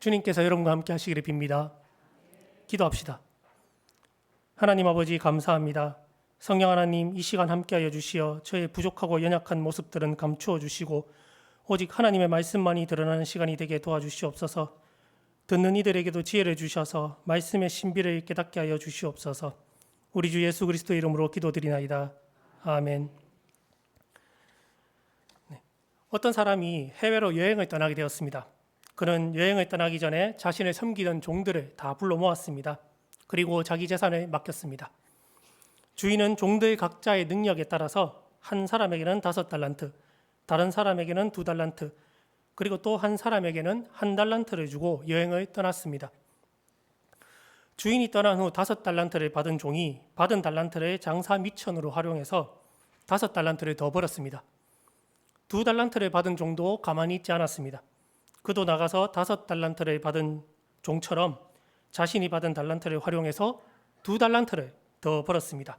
주님께서 여러분과 함께 하시기를 빕니다. 기도합시다. 하나님 아버지 감사합니다. 성령 하나님 이 시간 함께하여 주시어 저의 부족하고 연약한 모습들은 감추어 주시고 오직 하나님의 말씀만이 드러나는 시간이 되게 도와주시옵소서. 듣는 이들에게도 지혜를 주셔서 말씀의 신비를 깨닫게 하여 주시옵소서. 우리 주 예수 그리스도 이름으로 기도드리나이다. 아멘. 네. 어떤 사람이 해외로 여행을 떠나게 되었습니다. 그는 여행을 떠나기 전에 자신을 섬기던 종들을 다 불러 모았습니다. 그리고 자기 재산을 맡겼습니다. 주인은 종들 각자의 능력에 따라서 한 사람에게는 다섯 달란트, 다른 사람에게는 두 달란트, 그리고 또 한 사람에게는 한 달란트를 주고 여행을 떠났습니다. 주인이 떠난 후 다섯 달란트를 받은 종이 받은 달란트를 장사 미천으로 활용해서 다섯 달란트를 더 벌었습니다. 두 달란트를 받은 종도 가만히 있지 않았습니다. 그도 나가서 다섯 달란트를 받은 종처럼 자신이 받은 달란트를 활용해서 두 달란트를 더 벌었습니다.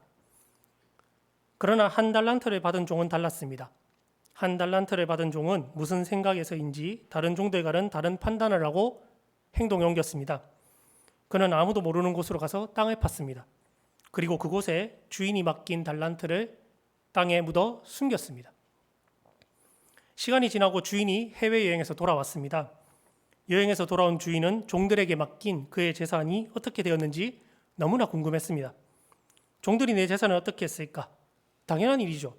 그러나 한 달란트를 받은 종은 달랐습니다. 한 달란트를 받은 종은 무슨 생각에서인지 다른 종들과는 다른 판단을 하고 행동에 옮겼습니다. 그는 아무도 모르는 곳으로 가서 땅을 팠습니다. 그리고 그곳에 주인이 맡긴 달란트를 땅에 묻어 숨겼습니다. 시간이 지나고 주인이 해외여행에서 돌아왔습니다. 여행에서 돌아온 주인은 종들에게 맡긴 그의 재산이 어떻게 되었는지 너무나 궁금했습니다. 종들이 내 재산을 어떻게 했을까? 당연한 일이죠.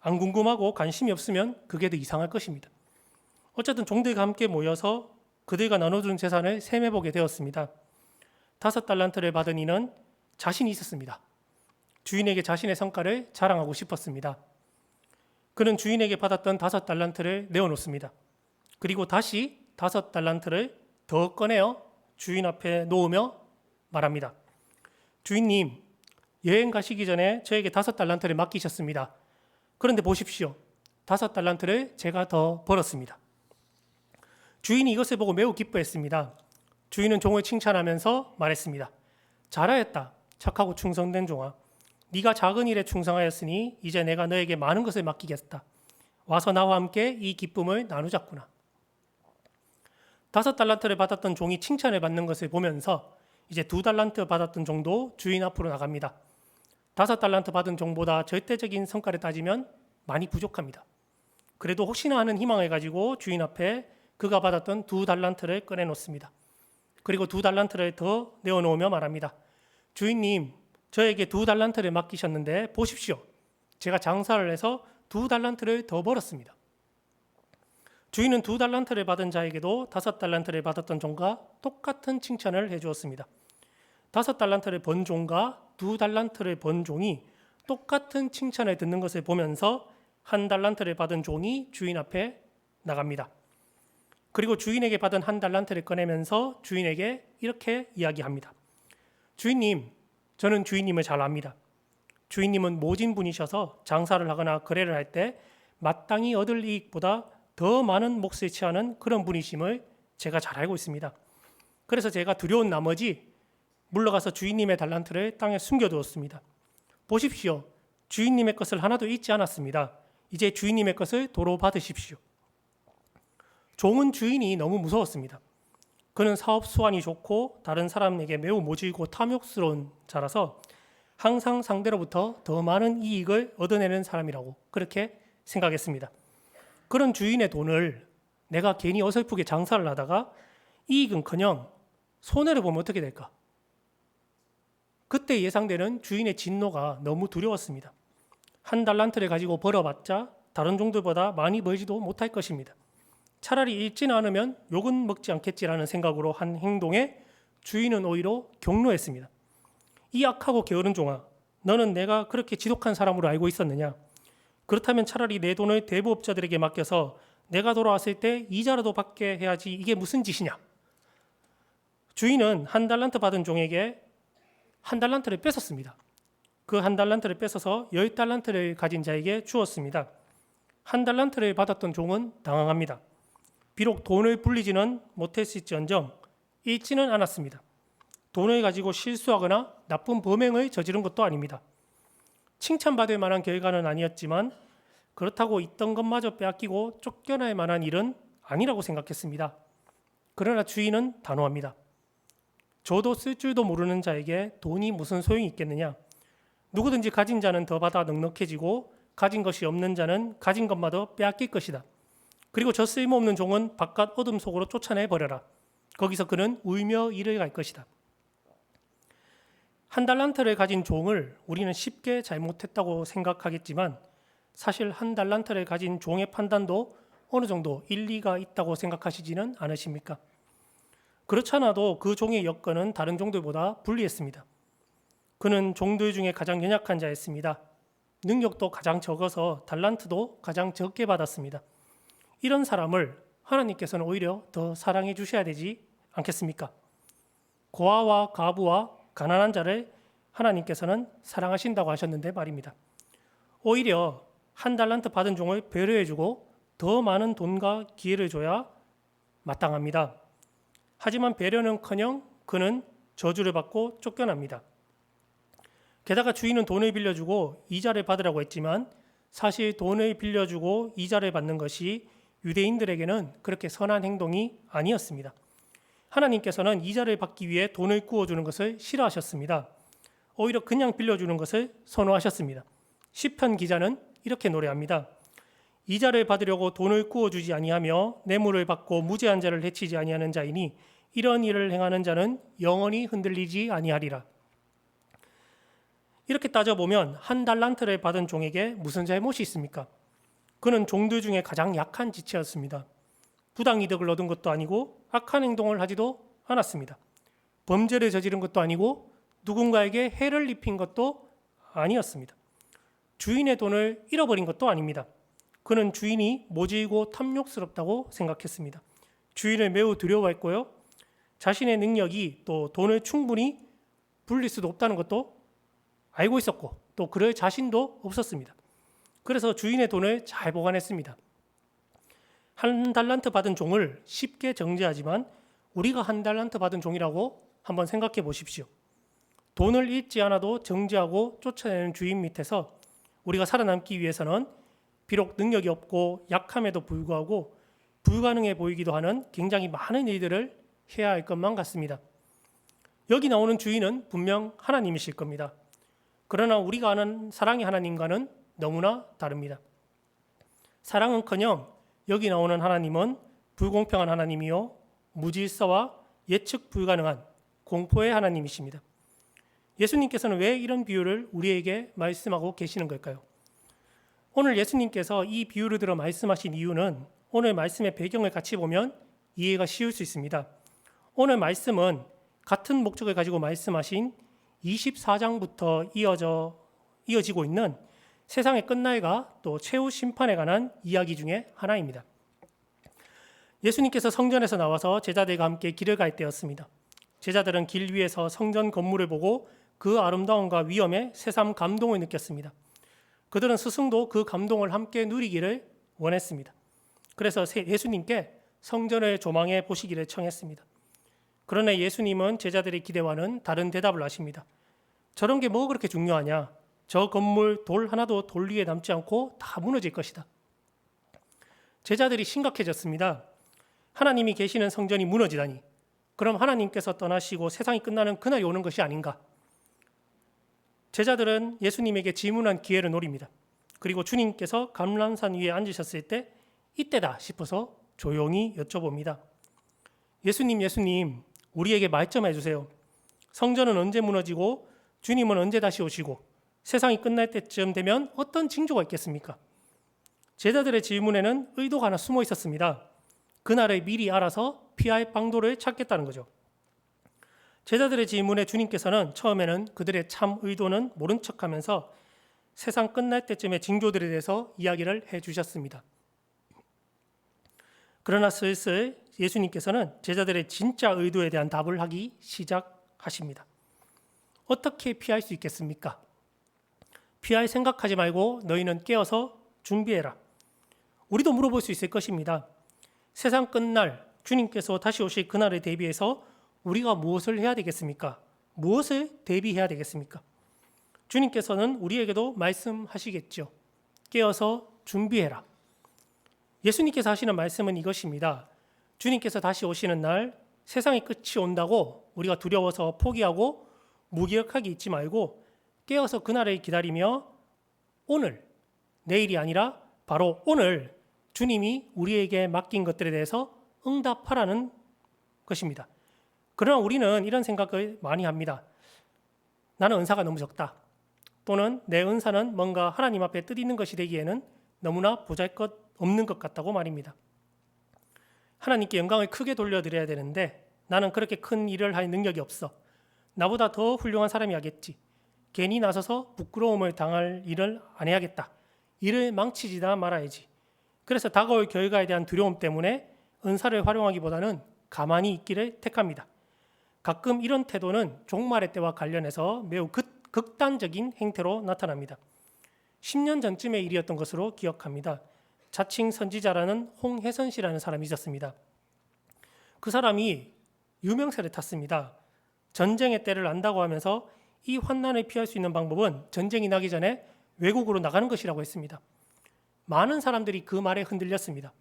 안 궁금하고 관심이 없으면 그게 더 이상할 것입니다. 어쨌든 종들과 함께 모여서 그들과 나눠준 재산을 셈해보게 되었습니다. 다섯 달란트를 받은 이는 자신이 있었습니다. 주인에게 자신의 성과를 자랑하고 싶었습니다. 그는 주인에게 받았던 다섯 달란트를 내어놓습니다. 그리고 다시 다섯 달란트를 더 꺼내어 주인 앞에 놓으며 말합니다. 주인님, 여행 가시기 전에 저에게 다섯 달란트를 맡기셨습니다. 그런데 보십시오. 다섯 달란트를 제가 더 벌었습니다. 주인이 이것을 보고 매우 기뻐했습니다. 주인은 종을 칭찬하면서 말했습니다. 잘하였다. 착하고 충성된 종아. 네가 작은 일에 충성하였으니 이제 내가 너에게 많은 것을 맡기겠다. 와서 나와 함께 이 기쁨을 나누자꾸나. 다섯 달란트를 받았던 종이 칭찬을 받는 것을 보면서 이제 두 달란트 받았던 종도 주인 앞으로 나갑니다. 다섯 달란트 받은 종보다 절대적인 성과를 따지면 많이 부족합니다. 그래도 혹시나 하는 희망을 가지고 주인 앞에 그가 받았던 두 달란트를 꺼내놓습니다. 그리고 두 달란트를 더 내어놓으며 말합니다. 주인님, 저에게 두 달란트를 맡기셨는데 보십시오. 제가 장사를 해서 두 달란트를 더 벌었습니다. 주인은 두 달란트를 받은 자에게도 다섯 달란트를 받았던 종과 똑같은 칭찬을 해 주었습니다. 다섯 달란트를 번 종과 두 달란트를 번 종이 똑같은 칭찬을 듣는 것을 보면서 한 달란트를 받은 종이 주인 앞에 나갑니다. 그리고 주인에게 받은 한 달란트를 꺼내면서 주인에게 이렇게 이야기합니다. 주인님, 저는 주인님을 잘 압니다. 주인님은 모진 분이셔서 장사를 하거나 거래를 할 때 마땅히 얻을 이익보다 더 많은 몫을 취하는 그런 분이심을 제가 잘 알고 있습니다. 그래서 제가 두려운 나머지 물러가서 주인님의 달란트를 땅에 숨겨두었습니다. 보십시오. 주인님의 것을 하나도 잊지 않았습니다. 이제 주인님의 것을 도로 받으십시오. 종은 주인이 너무 무서웠습니다. 그는 사업 수완이 좋고 다른 사람에게 매우 모질고 탐욕스러운 자라서 항상 상대로부터 더 많은 이익을 얻어내는 사람이라고 그렇게 생각했습니다. 그런 주인의 돈을 내가 괜히 어설프게 장사를 하다가 이익은커녕 손해를 보면 어떻게 될까? 그때 예상되는 주인의 진노가 너무 두려웠습니다. 한 달란트를 가지고 벌어봤자 다른 종들보다 많이 벌지도 못할 것입니다. 차라리 잃지는 않으면 욕은 먹지 않겠지라는 생각으로 한 행동에 주인은 오히려 경로했습니다. 이 악하고 게으른 종아, 너는 내가 그렇게 지독한 사람으로 알고 있었느냐? 그렇다면 차라리 내 돈을 대부업자들에게 맡겨서 내가 돌아왔을 때 이자라도 받게 해야지 이게 무슨 짓이냐? 주인은 한 달란트 받은 종에게 한 달란트를 뺏었습니다. 그 한 달란트를 뺏어서 열 달란트를 가진 자에게 주었습니다. 한 달란트를 받았던 종은 당황합니다. 비록 돈을 불리지는 못했을지언정 잃지는 않았습니다. 돈을 가지고 실수하거나 나쁜 범행을 저지른 것도 아닙니다. 칭찬받을 만한 결과는 아니었지만 그렇다고 있던 것마저 빼앗기고 쫓겨날 만한 일은 아니라고 생각했습니다. 그러나 주인은 단호합니다. 저도 쓸 줄도 모르는 자에게 돈이 무슨 소용이 있겠느냐? 누구든지 가진 자는 더 받아 넉넉해지고 가진 것이 없는 자는 가진 것마저 빼앗길 것이다. 그리고 저 쓸모없는 종은 바깥 어둠 속으로 쫓아내 버려라. 거기서 그는 울며 이를 갈 것이다. 한 달란트를 가진 종을 우리는 쉽게 잘못했다고 생각하겠지만 사실 한 달란트를 가진 종의 판단도 어느 정도 일리가 있다고 생각하시지는 않으십니까? 그렇지 않아도 그 종의 여건은 다른 종들보다 불리했습니다. 그는 종들 중에 가장 연약한 자였습니다. 능력도 가장 적어서 달란트도 가장 적게 받았습니다. 이런 사람을 하나님께서는 오히려 더 사랑해 주셔야 되지 않겠습니까? 고아와 가부와 가난한 자를 하나님께서는 사랑하신다고 하셨는데 말입니다. 오히려 한 달란트 받은 종을 배려해 주고 더 많은 돈과 기회를 줘야 마땅합니다. 하지만 배려는커녕 그는 저주를 받고 쫓겨납니다. 게다가 주인은 돈을 빌려주고 이자를 받으라고 했지만 사실 돈을 빌려주고 이자를 받는 것이 유대인들에게는 그렇게 선한 행동이 아니었습니다. 하나님께서는 이자를 받기 위해 돈을 구워주는 것을 싫어하셨습니다. 오히려 그냥 빌려주는 것을 선호하셨습니다. 시편 기자는 이렇게 노래합니다. 이자를 받으려고 돈을 구워주지 아니하며 뇌물을 받고 무죄한 자를 해치지 아니하는 자이니 이런 일을 행하는 자는 영원히 흔들리지 아니하리라. 이렇게 따져보면 한 달란트를 받은 종에게 무슨 잘못이 있습니까? 그는 종들 중에 가장 약한 지체였습니다. 부당 이득을 얻은 것도 아니고 악한 행동을 하지도 않았습니다. 범죄를 저지른 것도 아니고 누군가에게 해를 입힌 것도 아니었습니다. 주인의 돈을 잃어버린 것도 아닙니다. 그는 주인이 모질고 탐욕스럽다고 생각했습니다. 주인을 매우 두려워했고요. 자신의 능력이 또 돈을 충분히 불릴 수도 없다는 것도 알고 있었고 또 그럴 자신도 없었습니다. 그래서 주인의 돈을 잘 보관했습니다. 한 달란트 받은 종을 쉽게 정죄하지만 우리가 한 달란트 받은 종이라고 한번 생각해 보십시오. 돈을 잃지 않아도 정죄하고 쫓아내는 주인 밑에서 우리가 살아남기 위해서는 비록 능력이 없고 약함에도 불구하고 불가능해 보이기도 하는 굉장히 많은 일들을 해야 할 것만 같습니다. 여기 나오는 주인은 분명 하나님이실 겁니다. 그러나 우리가 아는 사랑의 하나님과는 너무나 다릅니다. 사랑은커녕 여기 나오는 하나님은 불공평한 하나님이요 무질서와 예측 불가능한 공포의 하나님이십니다. 예수님께서는 왜 이런 비유를 우리에게 말씀하고 계시는 걸까요? 오늘 예수님께서 이 비유를 들어 말씀하신 이유는 오늘 말씀의 배경을 같이 보면 이해가 쉬울 수 있습니다. 오늘 말씀은 같은 목적을 가지고 말씀하신 24장부터 이어져 이어지고 있는 세상의 끝날과 또 최후 심판에 관한 이야기 중에 하나입니다. 예수님께서 성전에서 나와서 제자들과 함께 길을 갈 때였습니다. 제자들은 길 위에서 성전 건물을 보고 그 아름다움과 위엄에 새삼 감동을 느꼈습니다. 그들은 스승도 그 감동을 함께 누리기를 원했습니다. 그래서 예수님께 성전을 조망해 보시기를 청했습니다. 그러나 예수님은 제자들의 기대와는 다른 대답을 하십니다. 저런 게 뭐 그렇게 중요하냐? 저 건물 돌 하나도 돌 위에 남지 않고 다 무너질 것이다. 제자들이 심각해졌습니다. 하나님이 계시는 성전이 무너지다니. 그럼 하나님께서 떠나시고 세상이 끝나는 그날이 오는 것이 아닌가? 제자들은 예수님에게 질문한 기회를 노립니다. 그리고 주님께서 감람산 위에 앉으셨을 때 이때다 싶어서 조용히 여쭤봅니다. 예수님, 예수님, 우리에게 말점해 주세요. 성전은 언제 무너지고 주님은 언제 다시 오시고 세상이 끝날 때쯤 되면 어떤 징조가 있겠습니까? 제자들의 질문에는 의도가 하나 숨어 있었습니다. 그날을 미리 알아서 피할 방도를 찾겠다는 거죠. 제자들의 질문에 주님께서는 처음에는 그들의 참 의도는 모른 척하면서 세상 끝날 때쯤의 징조들에 대해서 이야기를 해 주셨습니다. 그러나 슬슬 예수님께서는 제자들의 진짜 의도에 대한 답을 하기 시작하십니다. 어떻게 피할 수 있겠습니까? 피할 생각하지 말고 너희는 깨어서 준비해라. 우리도 물어볼 수 있을 것입니다. 세상 끝날 주님께서 다시 오실 그날에 대비해서 우리가 무엇을 해야 되겠습니까? 무엇을 대비해야 되겠습니까? 주님께서는 우리에게도 말씀하시겠죠. 깨어서 준비해라. 예수님께서 하시는 말씀은 이것입니다. 주님께서 다시 오시는 날 세상의 끝이 온다고 우리가 두려워서 포기하고 무기력하게 있지 말고 깨어서 그날을 기다리며 오늘 내일이 아니라 바로 오늘 주님이 우리에게 맡긴 것들에 대해서 응답하라는 것입니다. 그러나 우리는 이런 생각을 많이 합니다. 나는 은사가 너무 적다. 또는 내 은사는 뭔가 하나님 앞에 뜻있는 것이 되기에는 너무나 보잘것 없는 것 같다고 말입니다. 하나님께 영광을 크게 돌려드려야 되는데 나는 그렇게 큰 일을 할 능력이 없어. 나보다 더 훌륭한 사람이 하겠지. 괜히 나서서 부끄러움을 당할 일을 안 해야겠다. 일을 망치지다 말아야지. 그래서 다가올 결과에 대한 두려움 때문에 은사를 활용하기보다는 가만히 있기를 택합니다. 가끔 이런 태도는 종말의 때와 관련해서 매우 극, 극단적인 행태로 나타납니다. 10년 전쯤의 일이었던 것으로 기억합니다. 자칭 선지자라는 홍혜선 씨라는 사람이 있었습니다. 그 사람이 유명세를 탔습니다. 전쟁의 때를 안다고 하면서 이 환난을 피할 수 있는 방법은 전쟁이 나기 전에 외국으로 나가는 것이라고 했습니다. 많은 사람들이 그 말에 흔들렸습니다.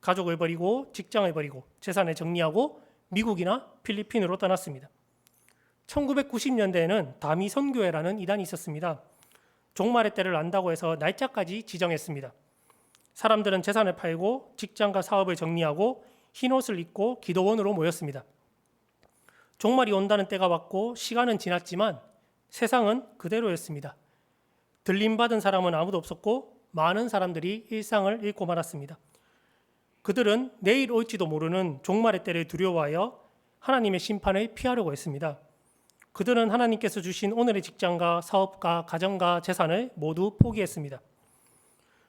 가족을 버리고 직장을 버리고 재산을 정리하고 미국이나 필리핀으로 떠났습니다. 1990년대에는 다미 선교회라는 이단이 있었습니다. 종말의 때를 안다고 해서 날짜까지 지정했습니다. 사람들은 재산을 팔고 직장과 사업을 정리하고 흰 옷을 입고 기도원으로 모였습니다. 종말이 온다는 때가 왔고 시간은 지났지만 세상은 그대로였습니다. 들림 받은 사람은 아무도 없었고 많은 사람들이 일상을 잃고 말았습니다. 그들은 내일 올지도 모르는 종말의 때를 두려워하여 하나님의 심판을 피하려고 했습니다. 그들은 하나님께서 주신 오늘의 직장과 사업과 가정과 재산을 모두 포기했습니다.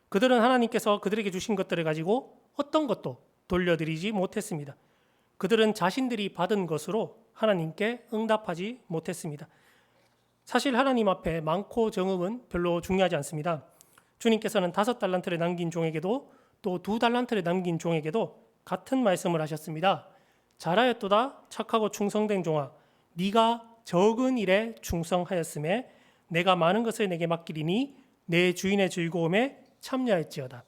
그들은 하나님께서 그들에게 주신 것들을 가지고 어떤 것도 돌려드리지 못했습니다. 그들은 자신들이 받은 것으로 하나님께 응답하지 못했습니다. 사실 하나님 앞에 많고 적음은 별로 중요하지 않습니다. 주님께서는 다섯 달란트를 남긴 종에게도 또 두 달란트를 남긴 종에게도 같은 말씀을 하셨습니다. 잘하였도다 착하고 충성된 종아 네가 적은 일에 충성하였음에 내가 많은 것을 내게 맡기리니 내 주인의 즐거움에 참여할지어다.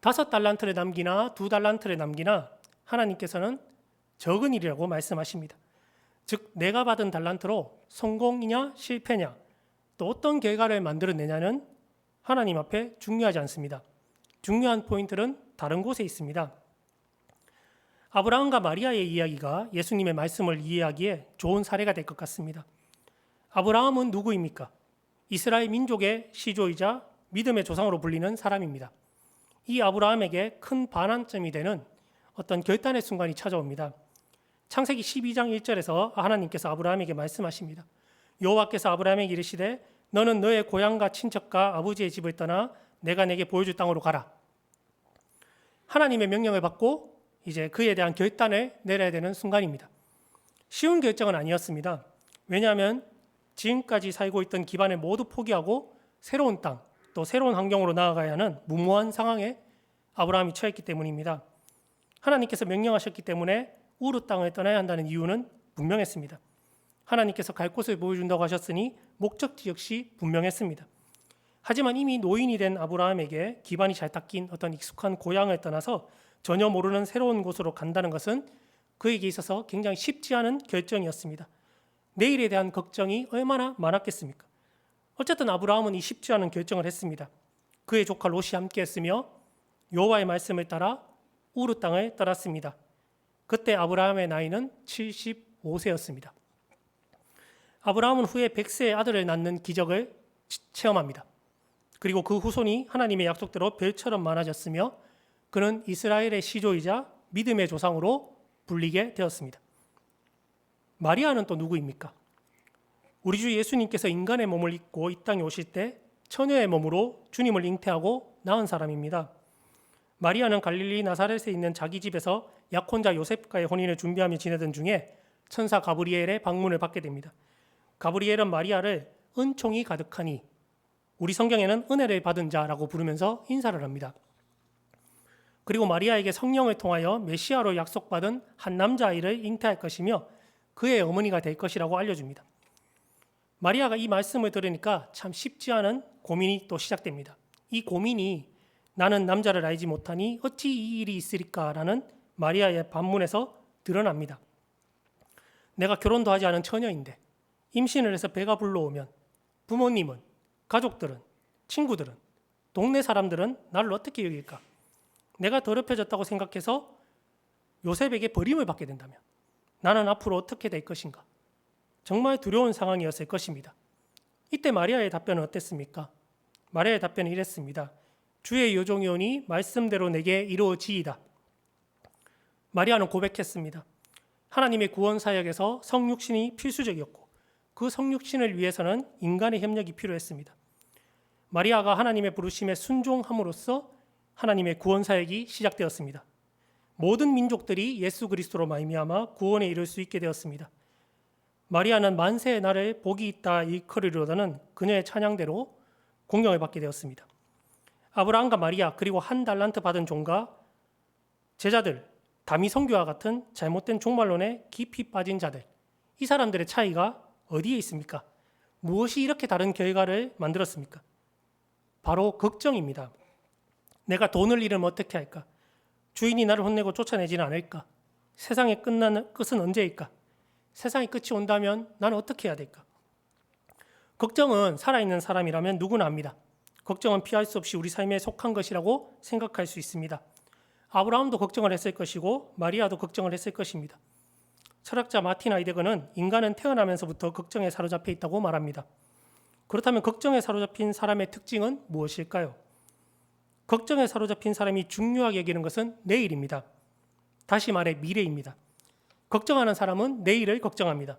다섯 달란트를 남기나 두 달란트를 남기나 하나님께서는 적은 일이라고 말씀하십니다. 즉 내가 받은 달란트로 성공이냐 실패냐 또 어떤 결과를 만들어내냐는 하나님 앞에 중요하지 않습니다. 중요한 포인트는 다른 곳에 있습니다. 아브라함과 마리아의 이야기가 예수님의 말씀을 이해하기에 좋은 사례가 될 것 같습니다. 아브라함은 누구입니까? 이스라엘 민족의 시조이자 믿음의 조상으로 불리는 사람입니다. 이 아브라함에게 큰 반환점이 되는 어떤 결단의 순간이 찾아옵니다. 창세기 12장 1절에서 하나님께서 아브라함에게 말씀하십니다. 여호와께서 아브라함에게 이르시되 너는 너의 고향과 친척과 아버지의 집을 떠나 내가 내게 보여줄 땅으로 가라. 하나님의 명령을 받고 이제 그에 대한 결단을 내려야 되는 순간입니다. 쉬운 결정은 아니었습니다. 왜냐하면 지금까지 살고 있던 기반을 모두 포기하고 새로운 땅, 또 새로운 환경으로 나아가야 하는 무모한 상황에 아브라함이 처했기 때문입니다. 하나님께서 명령하셨기 때문에 우르 땅을 떠나야 한다는 이유는 분명했습니다. 하나님께서 갈 곳을 보여준다고 하셨으니 목적지 역시 분명했습니다. 하지만 이미 노인이 된 아브라함에게 기반이 잘 닦인 어떤 익숙한 고향을 떠나서 전혀 모르는 새로운 곳으로 간다는 것은 그에게 있어서 굉장히 쉽지 않은 결정이었습니다. 내일에 대한 걱정이 얼마나 많았겠습니까? 어쨌든 아브라함은 이 쉽지 않은 결정을 했습니다. 그의 조카 롯이 함께했으며 여호와의 말씀을 따라 우르 땅을 떠났습니다. 그때 아브라함의 나이는 75세였습니다. 아브라함은 후에 100세의 아들을 낳는 기적을 체험합니다. 그리고 그 후손이 하나님의 약속대로 별처럼 많아졌으며 그는 이스라엘의 시조이자 믿음의 조상으로 불리게 되었습니다. 마리아는 또 누구입니까? 우리 주 예수님께서 인간의 몸을 입고 이 땅에 오실 때 처녀의 몸으로 주님을 잉태하고 낳은 사람입니다. 마리아는 갈릴리 나사렛에 있는 자기 집에서 약혼자 요셉과의 혼인을 준비하며 지내던 중에 천사 가브리엘의 방문을 받게 됩니다. 가브리엘은 마리아를 은총이 가득하니 우리 성경에는 은혜를 받은 자라고 부르면서 인사를 합니다. 그리고 마리아에게 성령을 통하여 메시아로 약속받은 한 남자아이를 잉태할 것이며 그의 어머니가 될 것이라고 알려줍니다. 마리아가 이 말씀을 들으니까 참 쉽지 않은 고민이 또 시작됩니다. 이 고민이 나는 남자를 알지 못하니 어찌 이 일이 있으리까라는 마리아의 반문에서 드러납니다. 내가 결혼도 하지 않은 처녀인데 임신을 해서 배가 불러오면 부모님은 가족들은 친구들은 동네 사람들은 나를 어떻게 여길까? 내가 더럽혀졌다고 생각해서 요셉에게 버림을 받게 된다면 나는 앞으로 어떻게 될 것인가? 정말 두려운 상황이었을 것입니다. 이때 마리아의 답변은 어땠습니까? 마리아의 답변은 이랬습니다. 주의 요종이오니 말씀대로 내게 이루어지이다. 마리아는 고백했습니다. 하나님의 구원 사역에서 성육신이 필수적이었고 그 성육신을 위해서는 인간의 협력이 필요했습니다. 마리아가 하나님의 부르심에 순종함으로써 하나님의 구원 사역이 시작되었습니다. 모든 민족들이 예수 그리스도로 말미암아 구원에 이를 수 있게 되었습니다. 마리아는 만세의 날에 복이 있다 일컬이로다는 그녀의 찬양대로 공경을 받게 되었습니다. 아브라함과 마리아 그리고 한 달란트 받은 종과 제자들 다미 성교와 같은 잘못된 종말론에 깊이 빠진 자들 이 사람들의 차이가 어디에 있습니까? 무엇이 이렇게 다른 결과를 만들었습니까? 바로 걱정입니다. 내가 돈을 잃으면 어떻게 할까? 주인이 나를 혼내고 쫓아내지는 않을까? 세상의 끝나는 끝은 언제일까? 세상의 끝이 온다면 나는 어떻게 해야 될까? 걱정은 살아있는 사람이라면 누구나 합니다. 걱정은 피할 수 없이 우리 삶에 속한 것이라고 생각할 수 있습니다. 아브라함도 걱정을 했을 것이고 마리아도 걱정을 했을 것입니다. 철학자 마틴 아이데거는 인간은 태어나면서부터 걱정에 사로잡혀 있다고 말합니다. 그렇다면 걱정에 사로잡힌 사람의 특징은 무엇일까요? 걱정에 사로잡힌 사람이 중요하게 여기는 것은 내일입니다. 다시 말해 미래입니다. 걱정하는 사람은 내일을 걱정합니다.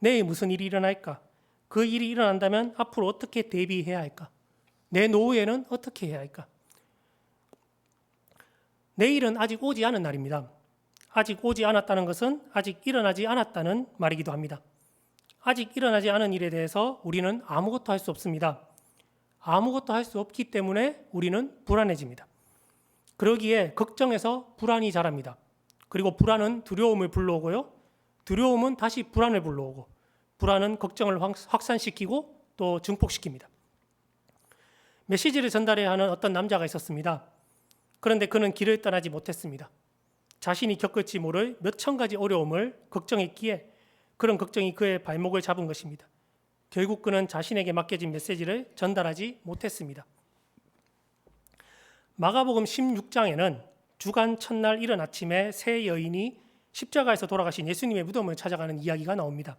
내일 무슨 일이 일어날까? 그 일이 일어난다면 앞으로 어떻게 대비해야 할까? 내 노후에는 어떻게 해야 할까? 내일은 아직 오지 않은 날입니다. 아직 오지 않았다는 것은 아직 일어나지 않았다는 말이기도 합니다. 아직 일어나지 않은 일에 대해서 우리는 아무것도 할 수 없습니다. 아무것도 할 수 없기 때문에 우리는 불안해집니다. 그러기에 걱정해서 불안이 자랍니다. 그리고 불안은 두려움을 불러오고요. 두려움은 다시 불안을 불러오고 불안은 걱정을 확산시키고 또 증폭시킵니다. 메시지를 전달해야 하는 어떤 남자가 있었습니다. 그런데 그는 길을 떠나지 못했습니다. 자신이 겪을지 모를 몇천 가지 어려움을 걱정했기에 그런 걱정이 그의 발목을 잡은 것입니다. 결국 그는 자신에게 맡겨진 메시지를 전달하지 못했습니다. 마가복음 16장에는 주간 첫날 이른 아침에 세 여인이 십자가에서 돌아가신 예수님의 무덤을 찾아가는 이야기가 나옵니다.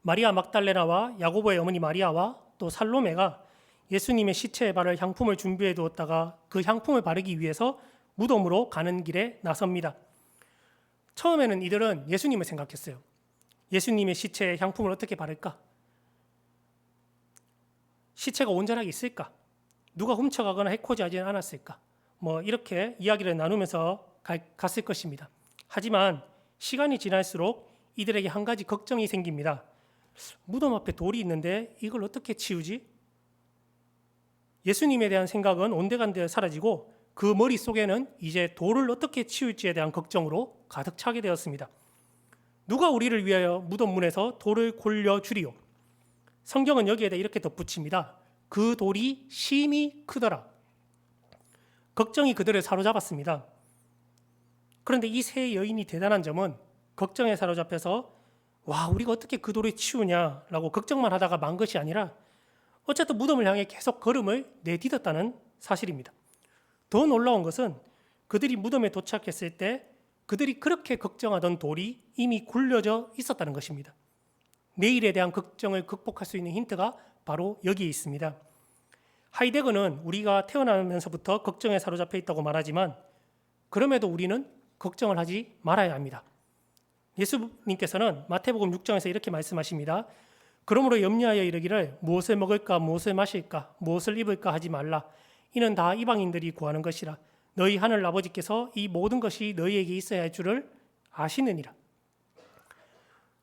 마리아 막달레나와 야고보의 어머니 마리아와 또 살로메가 예수님의 시체에 바를 향품을 준비해 두었다가 그 향품을 바르기 위해서 무덤으로 가는 길에 나섭니다. 처음에는 이들은 예수님을 생각했어요. 예수님의 시체에 향품을 어떻게 바를까? 시체가 온전하게 있을까? 누가 훔쳐가거나 해코지하지 않았을까? 뭐 이렇게 이야기를 나누면서 갔을 것입니다. 하지만 시간이 지날수록 이들에게 한 가지 걱정이 생깁니다. 무덤 앞에 돌이 있는데 이걸 어떻게 치우지? 예수님에 대한 생각은 온데간데 사라지고 그 머릿속에는 이제 돌을 어떻게 치울지에 대한 걱정으로 가득 차게 되었습니다. 누가 우리를 위하여 무덤 문에서 돌을 골려 주리요? 성경은 여기에 대해 이렇게 덧붙입니다. 그 돌이 심히 크더라. 걱정이 그들을 사로잡았습니다. 그런데 이 세 여인이 대단한 점은 걱정에 사로잡혀서 와 우리가 어떻게 그 돌을 치우냐라고 걱정만 하다가 만 것이 아니라 어쨌든 무덤을 향해 계속 걸음을 내딛었다는 사실입니다. 더 놀라운 것은 그들이 무덤에 도착했을 때 그들이 그렇게 걱정하던 돌이 이미 굴려져 있었다는 것입니다. 내일에 대한 걱정을 극복할 수 있는 힌트가 바로 여기에 있습니다. 하이데거는 우리가 태어나면서부터 걱정에 사로잡혀 있다고 말하지만 그럼에도 우리는 걱정을 하지 말아야 합니다. 예수님께서는 마태복음 6장에서 이렇게 말씀하십니다. 그러므로 염려하여 이르기를 무엇을 먹을까 무엇을 마실까 무엇을 입을까 하지 말라 이는 다 이방인들이 구하는 것이라 너희 하늘 아버지께서 이 모든 것이 너희에게 있어야 할 줄을 아시느니라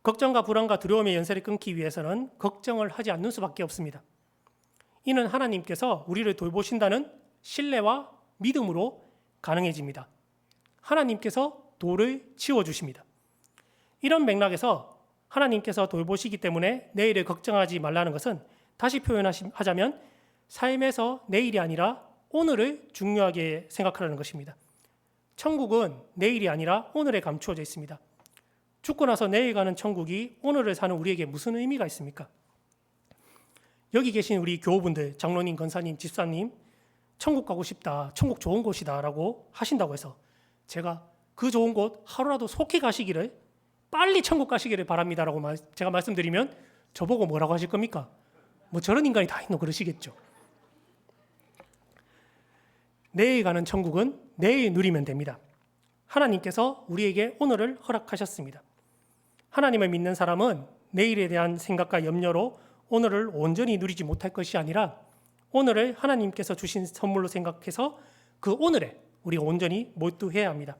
걱정과 불안과 두려움의 연쇄를 끊기 위해서는 걱정을 하지 않는 수밖에 없습니다. 이는 하나님께서 우리를 돌보신다는 신뢰와 믿음으로 가능해집니다. 하나님께서 돌을 치워 주십니다. 이런 맥락에서 하나님께서 돌보시기 때문에 내일을 걱정하지 말라는 것은 다시 표현하자면 삶에서 내일이 아니라 오늘을 중요하게 생각하라는 것입니다. 천국은 내일이 아니라 오늘에 감추어져 있습니다. 죽고 나서 내일 가는 천국이 오늘을 사는 우리에게 무슨 의미가 있습니까? 여기 계신 우리 교우분들, 장로님, 권사님, 집사님, 천국 가고 싶다, 천국 좋은 곳이다라고 하신다고 해서 제가 그 좋은 곳 하루라도 속히 가시기를 빨리 천국 가시기를 바랍니다라고 말- 제가 말씀드리면 저보고 뭐라고 하실 겁니까? 뭐 저런 인간이 다 있노 그러시겠죠. 내일 가는 천국은 내일 누리면 됩니다. 하나님께서 우리에게 오늘을 허락하셨습니다. 하나님을 믿는 사람은 내일에 대한 생각과 염려로 오늘을 온전히 누리지 못할 것이 아니라 오늘을 하나님께서 주신 선물로 생각해서 그 오늘에 우리가 온전히 몰두해야 합니다.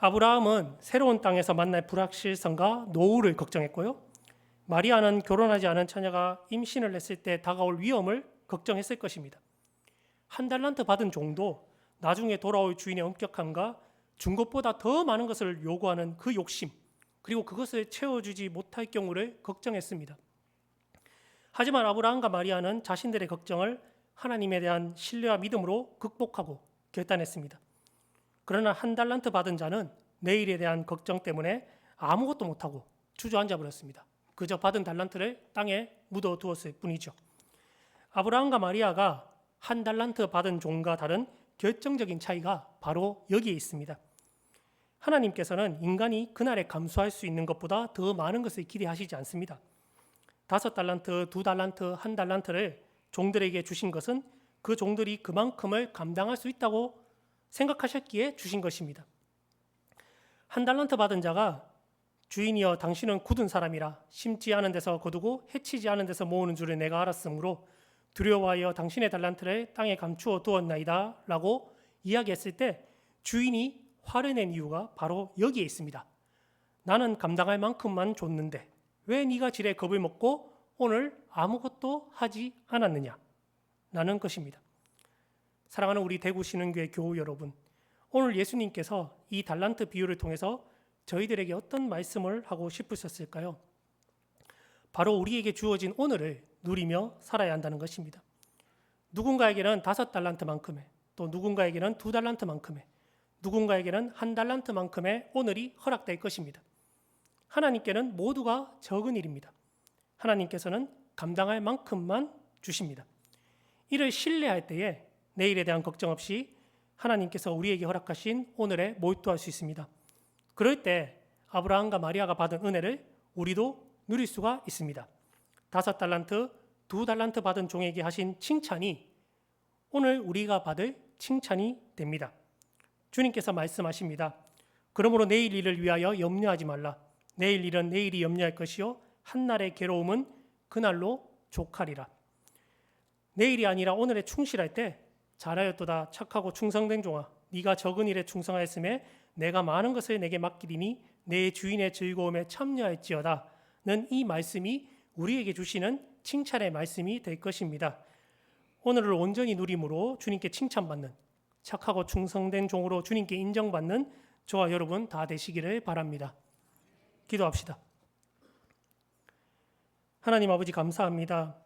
아브라함은 새로운 땅에서 만날 불확실성과 노후를 걱정했고요. 마리아는 결혼하지 않은 처녀가 임신을 했을 때 다가올 위험을 걱정했을 것입니다. 한 달란트 받은 종도 나중에 돌아올 주인의 엄격함과 준 것보다 더 많은 것을 요구하는 그 욕심 그리고 그것을 채워주지 못할 경우를 걱정했습니다. 하지만 아브라함과 마리아는 자신들의 걱정을 하나님에 대한 신뢰와 믿음으로 극복하고 결단했습니다. 그러나 한 달란트 받은 자는 내일에 대한 걱정 때문에 아무것도 못하고 주저앉아 버렸습니다. 그저 받은 달란트를 땅에 묻어 두었을 뿐이죠. 아브라함과 마리아가 한 달란트 받은 종과 다른 결정적인 차이가 바로 여기에 있습니다. 하나님께서는 인간이 그날에 감수할 수 있는 것보다 더 많은 것을 기대하시지 않습니다. 다섯 달란트, 두 달란트, 한 달란트를 종들에게 주신 것은 그 종들이 그만큼을 감당할 수 있다고 생각하셨기에 주신 것입니다. 한 달란트 받은 자가 주인이여 당신은 굳은 사람이라 심지 않은 데서 거두고 해치지 않은 데서 모으는 줄을 내가 알았으므로 두려워하여 당신의 달란트를 땅에 감추어 두었나이다 라고 이야기했을 때 주인이 화를 낸 이유가 바로 여기에 있습니다. 나는 감당할 만큼만 줬는데 왜 네가 지레 겁을 먹고 오늘 아무것도 하지 않았느냐? 라는 것입니다. 사랑하는 우리 대구 신흥교회 교우 여러분, 오늘 예수님께서 이 달란트 비유를 통해서 저희들에게 어떤 말씀을 하고 싶으셨을까요? 바로 우리에게 주어진 오늘을 누리며 살아야 한다는 것입니다. 누군가에게는 다섯 달란트만큼의 또 누군가에게는 두 달란트만큼의 누군가에게는 한 달란트만큼의 오늘이 허락될 것입니다. 하나님께는 모두가 적은 일입니다. 하나님께서는 감당할 만큼만 주십니다. 이를 신뢰할 때에 내일에 대한 걱정 없이 하나님께서 우리에게 허락하신 오늘에 몰두할 수 있습니다. 그럴 때 아브라함과 마리아가 받은 은혜를 우리도 누릴 수가 있습니다. 다섯 달란트, 두 달란트 받은 종에게 하신 칭찬이 오늘 우리가 받을 칭찬이 됩니다. 주님께서 말씀하십니다. 그러므로 내일 일을 위하여 염려하지 말라. 내일 일은 내일이 염려할 것이요 한날의 괴로움은 그날로 족하리라. 내일이 아니라 오늘에 충실할 때 잘하였도다 착하고 충성된 종아 네가 적은 일에 충성하였음에 내가 많은 것을 내게 맡기리니 내 주인의 즐거움에 참여할지어다 는 이 말씀이 우리에게 주시는 칭찬의 말씀이 될 것입니다. 오늘을 온전히 누림으로 주님께 칭찬받는 착하고 충성된 종으로 주님께 인정받는 저와 여러분 다 되시기를 바랍니다. 기도합시다. 하나님 아버지 감사합니다.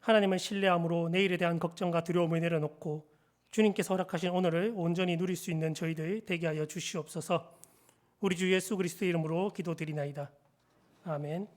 하나님을 신뢰함으로 내일에 대한 걱정과 두려움을 내려놓고 주님께서 허락하신 오늘을 온전히 누릴 수 있는 저희들 되게 하여 주시옵소서. 우리 주 예수 그리스도 이름으로 기도드리나이다. 아멘.